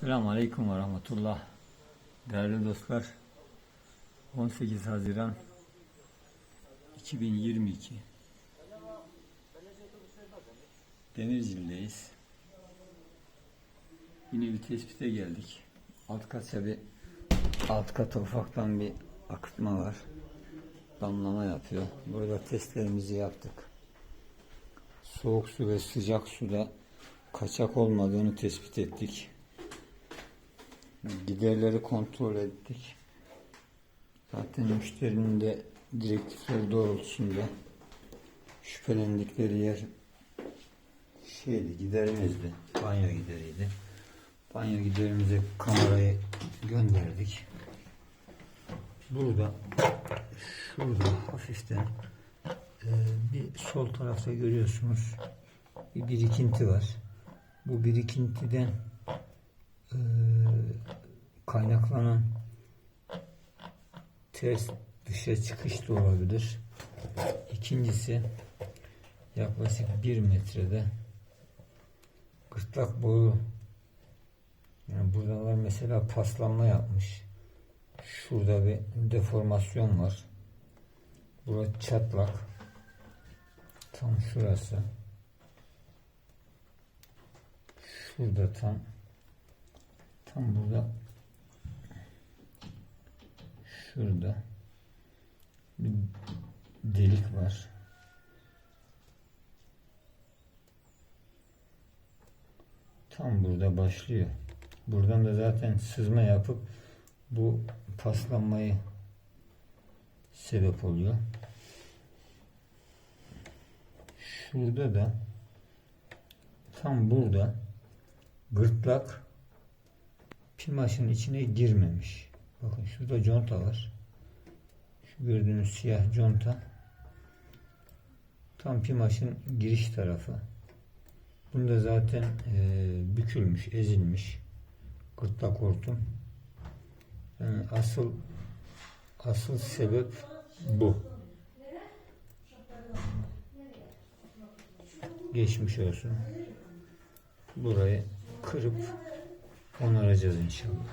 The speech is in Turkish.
Selamun Aleyküm ve Rahmetullah. Değerli dostlar, 18 Haziran 2022 Demircil'deyiz. Yine bir tespite geldik. Alt katta bir alt kata ufaktan bir akıtma var. Damlama yapıyor. Burada testlerimizi yaptık. Soğuk su ve sıcak suda kaçak olmadığını tespit ettik. Giderleri kontrol ettik. Zaten müşterinin de direktifleri doğrultusunda şüphelendikleri yer şeydi, giderimizdi. Banyo gideriydi. Banyo giderimize kamerayı gönderdik. Burada şurada hafiften e, bir sol tarafta görüyorsunuz bir birikinti var. Bu birikintiden e, kaynaklanan ters dışa çıkış da olabilir. İkincisi yaklaşık bir metrede gırtlak boyu yani buralar mesela paslanma yapmış. Şurada bir deformasyon var. Burası çatlak. Tam şurası. Şurada tam tam burada şurada bir delik var. Tam burada başlıyor. Buradan da zaten sızma yapıp bu paslanmayı sebep oluyor. Şurada da tam burada gırtlak pimaşın içine girmemiş. Bakın şurada conta var. Şu gördüğünüz siyah conta tam pimaşın giriş tarafı. Bunda zaten e, bükülmüş, ezilmiş. Gırtlak hortum. Yani asıl asıl sebep bu. Geçmiş olsun. Burayı kırıp onaracağız inşallah.